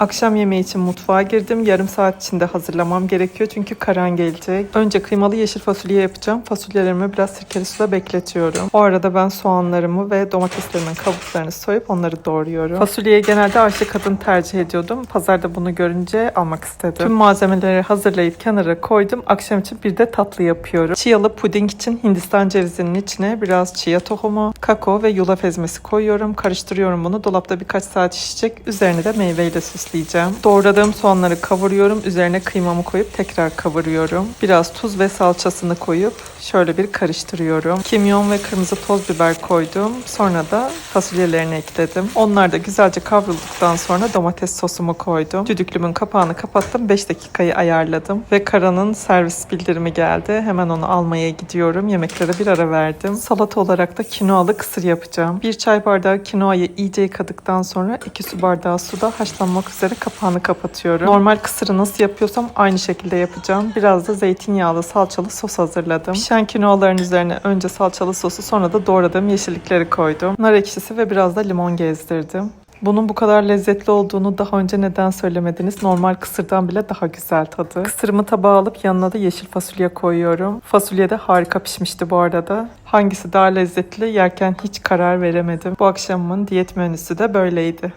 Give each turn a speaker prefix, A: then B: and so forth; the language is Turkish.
A: Akşam yemeği için mutfağa girdim. Yarım saat içinde hazırlamam gerekiyor çünkü Karan gelecek. Önce kıymalı yeşil fasulye yapacağım. Fasulyelerimi biraz sirkeli suda bekletiyorum. O arada ben soğanlarımı ve domateslerimin kabuklarını soyup onları doğruyorum. Fasulyeyi genelde Ayşe kadın tercih ediyordum. Pazarda bunu görünce almak istedim. Tüm malzemeleri hazırlayıp kenara koydum. Akşam için bir de tatlı yapıyorum. Çiyalı puding için Hindistan cevizinin içine biraz çiya tohumu, kakao ve yulaf ezmesi koyuyorum. Karıştırıyorum bunu. Dolapta birkaç saat şişecek. Üzerine de meyveyle süsleyeceğim. Doğradığım soğanları kavuruyorum. Üzerine kıymamı koyup tekrar kavuruyorum. Biraz tuz ve salçasını koyup şöyle bir karıştırıyorum. Kimyon ve kırmızı toz biber koydum. Sonra da fasulyelerini ekledim. Onlar da güzelce kavrulduktan sonra domates sosumu koydum. Düdüklümün kapağını kapattım. 5 dakikayı ayarladım. Ve Kara'nın servis bildirimi geldi. Hemen onu almaya gidiyorum. Yemeklere bir ara verdim. Salata olarak da kinoalı kısır yapacağım. Bir çay bardağı kinoayı iyice yıkadıktan sonra 2 su bardağı suda haşlanmak üzere kapağını kapatıyorum. Normal kısırı nasıl yapıyorsam aynı şekilde yapacağım. Biraz da zeytinyağlı salçalı sos hazırladım. Pişen kinoaların üzerine önce salçalı sosu sonra da doğradığım yeşillikleri koydum. Nar ekşisi ve biraz da limon gezdirdim. Bunun bu kadar lezzetli olduğunu daha önce neden söylemediniz? Normal kısırdan bile daha güzel tadı. Kısırımı tabağa alıp yanına da yeşil fasulye koyuyorum. Fasulye de harika pişmişti bu arada. Hangisi daha lezzetli yerken hiç karar veremedim. Bu akşamın diyet menüsü de böyleydi.